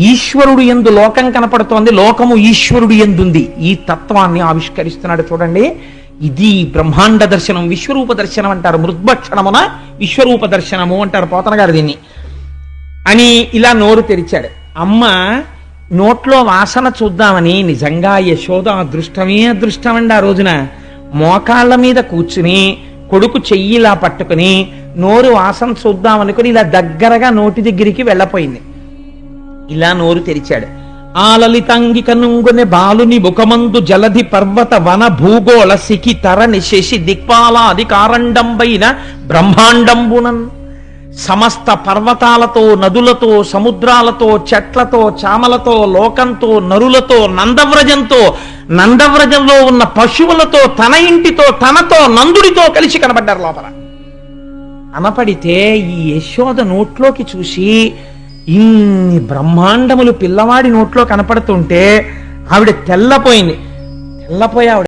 ఈశ్వరుడు ఎందు లోకం కనపడుతోంది లోకము ఈశ్వరుడు ఎందుంది? ఈ తత్వాన్ని ఆవిష్కరిస్తున్నాడు చూడండి. ఇది బ్రహ్మాండ దర్శనం విశ్వరూప దర్శనం అంటారు. మృద్భక్షణమున విశ్వరూప దర్శనము అంటారు పోతన గారు దీన్ని. అని ఇలా నోరు తెరిచాడు. అమ్మ నోట్లో వాసన చూద్దామని నిజంగా యశోద అదృష్టమే అదృష్టం అండి ఆ రోజున. మోకాళ్ళ మీద కూర్చుని కొడుకు చెయ్యిలా పట్టుకుని నోరు వాసన చూద్దామనుకుని ఇలా దగ్గరగా నోటి దగ్గరికి వెళ్ళపోయింది. ఇలా నోరు తెరిచాడు. ఆ లలితాంగిక నుంగుని బాలుని ముఖమందు జలధి పర్వత వన భూగోళ సికి తరణి శశి దిక్పాల అధికారండంబైన బ్రహ్మాండంబునన్ సమస్త పర్వతాలతో నదులతో సముద్రాలతో చెట్లతో చామలతో లోకంతో నరులతో నందవ్రజంతో నందవ్రజంలో ఉన్న పశువులతో తన ఇంటితో తనతో నందుడితో కలిసి కనబడ్డారు లోపల. అనపడితే ఈ యశోద నోట్లోకి చూసి ఇన్ని బ్రహ్మాండములు పిల్లవాడి నోట్లో కనపడుతుంటే ఆవిడ తెల్లపోయింది. తెల్లపోయి ఆవిడ